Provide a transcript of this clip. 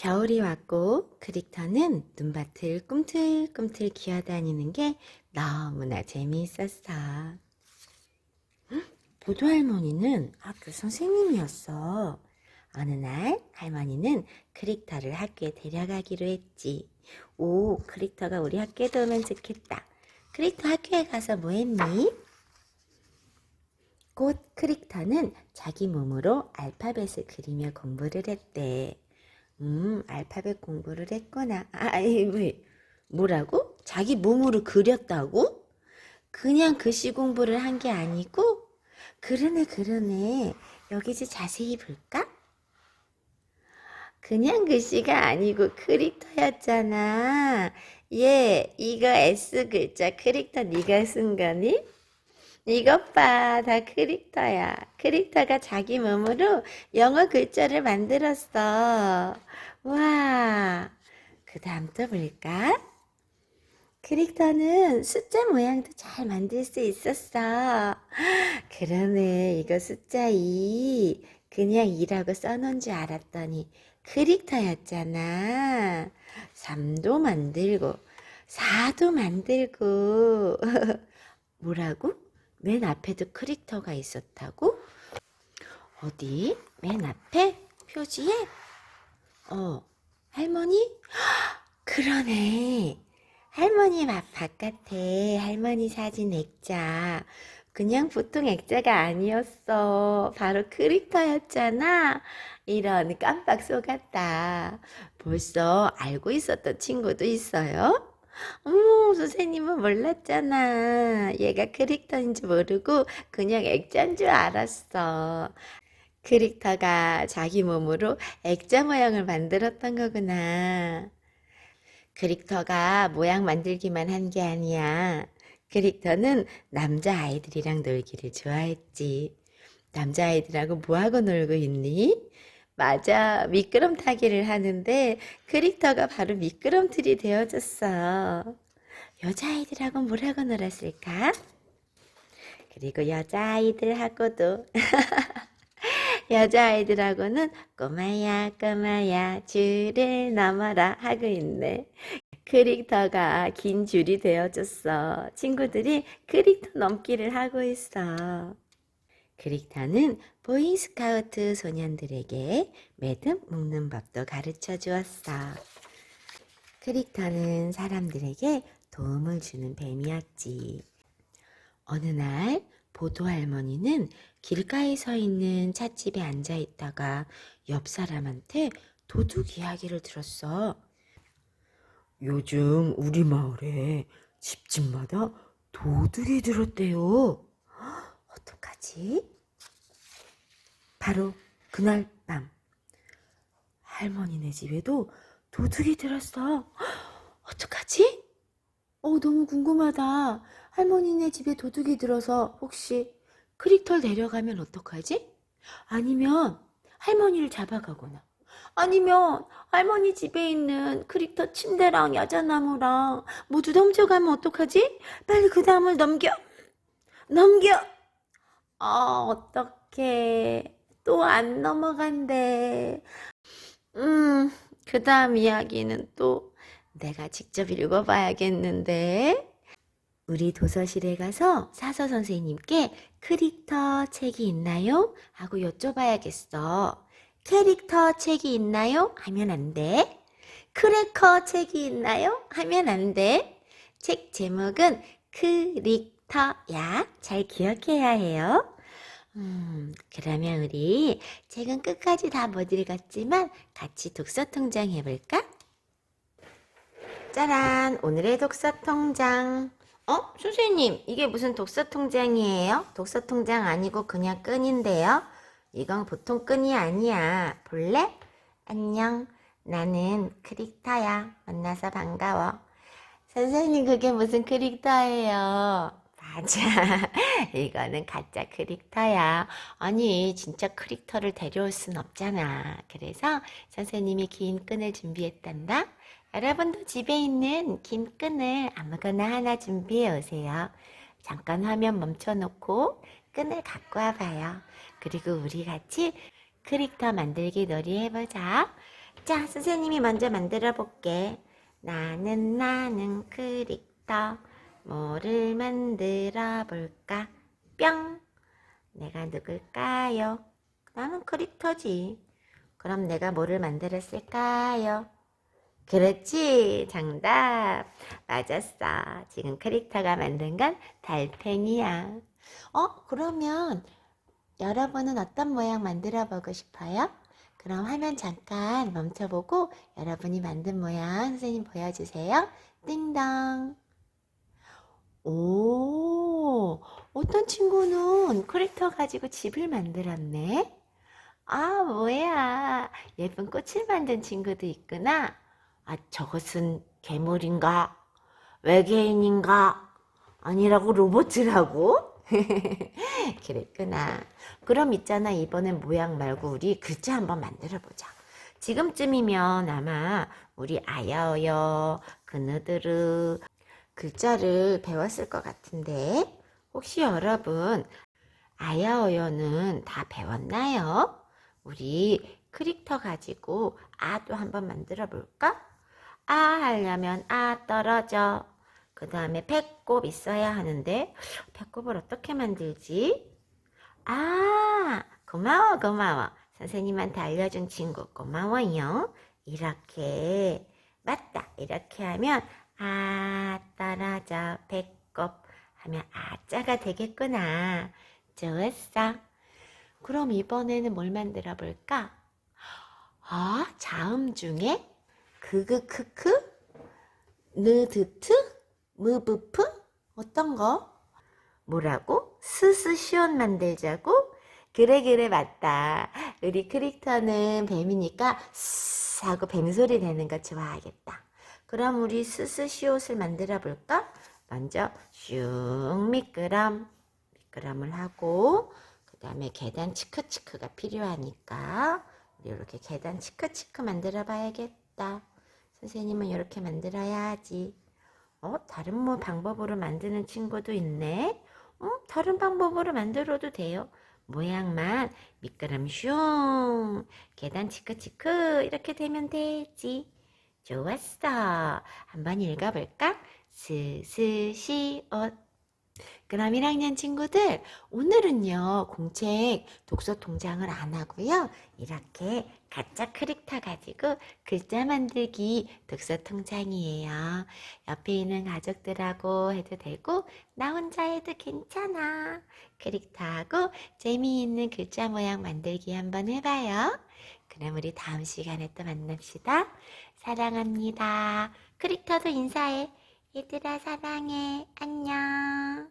겨울이 왔고 크리터는 눈밭을 꿈틀꿈틀 기어다니는 게 너무나 재미있었어. 헉, 보도 할머니는 학교 선생님이었어. 어느 날 할머니는 크리터를 학교에 데려가기로 했지. 오, 크리터가 우리 학교에 오면 좋겠다. 크리터 학교에 가서 뭐 했니? 곧 크리터는 자기 몸으로 알파벳을 그리며 공부를 했대. 음, 알파벳 공부를 했구나. 아이, 왜, 뭐라고? 자기 몸으로 그렸다고? 그냥 글씨 공부를 한 게 아니고? 그러네, 그러네. 여기 좀 자세히 볼까? 그냥 글씨가 아니고 크릭터였잖아. 얘, 이거 S 글자 크릭터 네가 쓴 거니? 이것 봐, 다 크릭터야. 크릭터가 자기 몸으로 영어 글자를 만들었어. 와, 그 다음 또 볼까? 크릭터는 숫자 모양도 잘 만들 수 있었어. 그러네, 이거 숫자 2. 그냥 2라고 써놓은 줄 알았더니 크릭터였잖아. 3도 만들고, 4도 만들고. 뭐라고? 맨 앞에도 크릭터가 있었다고? 어디? 맨 앞에? 표지에? 어, 할머니? 그러네. 할머니 막 바깥에 할머니 사진 액자. 그냥 보통 액자가 아니었어. 바로 크릭터였잖아. 이런 깜빡 속았다. 벌써 알고 있었던 친구도 있어요? 어머, 선생님은 몰랐잖아. 얘가 크릭터인지 모르고 그냥 액자인 줄 알았어. 크릭터가 자기 몸으로 액자 모양을 만들었던 거구나. 크릭터가 모양 만들기만 한 게 아니야. 크릭터는 남자 아이들이랑 놀기를 좋아했지. 남자 아이들하고 뭐하고 놀고 있니? 맞아. 미끄럼 타기를 하는데 크리터가 바로 미끄럼틀이 되어줬어. 여자아이들하고 뭐라고 놀았을까? 그리고 여자아이들하고도 여자아이들하고는 꼬마야 꼬마야 줄을 넘어라 하고 있네. 크릭터가 긴 줄이 되어줬어. 친구들이 크릭터 넘기를 하고 있어. 크릭터는 보이스카우트 소년들에게 매듭 묶는 법도 가르쳐 주었어. 크릭터는 사람들에게 도움을 주는 뱀이었지. 어느 날 보도 할머니는 길가에 서 있는 찻집에 앉아 있다가 옆 사람한테 도둑 이야기를 들었어. 요즘 우리 마을에 집집마다 도둑이 들었대요. 어떡하지? 바로 그날 밤 할머니네 집에도 도둑이 들었어. 어떡하지? 어, 너무 궁금하다. 할머니네 집에 도둑이 들어서 혹시 크리털 데려가면 어떡하지? 아니면 할머니를 잡아가거나 아니면 할머니 집에 있는 크리터 침대랑 야자나무랑 모두 훔쳐가면 어떡하지? 빨리 그 다음을 넘겨. 넘겨. 아, 어떡해. 또 안 넘어간대. 음, 그 다음 이야기는 또 내가 직접 읽어봐야겠는데. 우리 도서실에 가서 사서 선생님께 크리터 책이 있나요? 하고 여쭤봐야겠어. 캐릭터 책이 있나요? 하면 안 돼. 크래커 책이 있나요? 하면 안 돼. 책 제목은 크릭 터야. 잘 기억해야 해요. 음, 그러면 우리 책은 끝까지 다 못 읽었지만 같이 독서 통장 해볼까? 짜란! 오늘의 독서 통장. 어? 선생님, 이게 무슨 독서 통장이에요? 독서 통장 아니고 그냥 끈인데요? 이건 보통 끈이 아니야. 볼래? 안녕. 나는 크릭터야. 만나서 반가워. 선생님, 그게 무슨 크릭터예요? 맞아. 이거는 가짜 크릭터야. 아니, 진짜 크릭터를 데려올 순 없잖아. 그래서 선생님이 긴 끈을 준비했단다. 여러분도 집에 있는 긴 끈을 아무거나 하나 준비해 오세요. 잠깐 화면 멈춰놓고 끈을 갖고 와봐요. 그리고 우리 같이 크릭터 만들기 놀이 해보자. 자, 선생님이 먼저 만들어 볼게. 나는 나는 크리터. 뭐를 만들어 볼까? 뿅. 내가 누굴까요? 나는 크리터지. 그럼 내가 뭐를 만들었을까요? 그렇지. 정답. 맞았어. 지금 크리터가 만든 건 달팽이야. 어, 그러면 여러분은 어떤 모양 만들어 보고 싶어요? 그럼 화면 잠깐 멈춰보고 여러분이 만든 모양 선생님 보여주세요. 띵동. 오, 어떤 친구는 크리터 가지고 집을 만들었네? 아, 뭐야. 예쁜 꽃을 만든 친구도 있구나. 아, 저것은 괴물인가? 외계인인가? 아니라고 로봇이라고? 그랬구나. 그럼 있잖아. 이번엔 모양 말고 우리 글자 한번 만들어 보자. 지금쯤이면 아마 우리 아야어여, 그느드르 글자를 배웠을 것 같은데 혹시 여러분 아야어여는 다 배웠나요? 우리 크릭터 가지고 아도 한번 만들어 볼까? 아 하려면 아 떨어져. 그 다음에 배꼽 있어야 하는데 배꼽을 어떻게 만들지? 아 고마워 고마워 선생님한테 알려준 친구 고마워요 이렇게 맞다 이렇게 하면 아 떨어져 배꼽 하면 아자가 되겠구나 좋았어 그럼 이번에는 뭘 만들어 볼까? 아 자음 중에 그그크크 느드트 무브프 어떤 거? 뭐라고? 스스시온 만들자고? 그래 그래 맞다. 우리 크리터는 뱀이니까 스 하고 뱀소리 내는 거 좋아하겠다. 그럼 우리 스스시옷을 만들어 볼까? 먼저 슉 미끄럼 미끄럼을 하고 그 다음에 계단 치크치크가 필요하니까 이렇게 계단 치크치크 만들어 봐야겠다. 선생님은 이렇게 만들어야지. 어, 다른 뭐 방법으로 만드는 친구도 있네. 어, 다른 방법으로 만들어도 돼요. 모양만 미끄럼 슝, 계단 치크치크 이렇게 되면 되지. 좋았어. 한번 읽어볼까? 스스시 옷. 그럼 1학년 친구들, 오늘은요, 공책 독서 통장을 안 하고요, 이렇게 가짜 크릭터 가지고 글자 만들기 독서 통장이에요. 옆에 있는 가족들하고 해도 되고, 나 혼자 해도 괜찮아. 크릭터하고 재미있는 글자 모양 만들기 한번 해봐요. 그럼 우리 다음 시간에 또 만납시다. 사랑합니다. 크릭터도 인사해. 얘들아 사랑해. 안녕.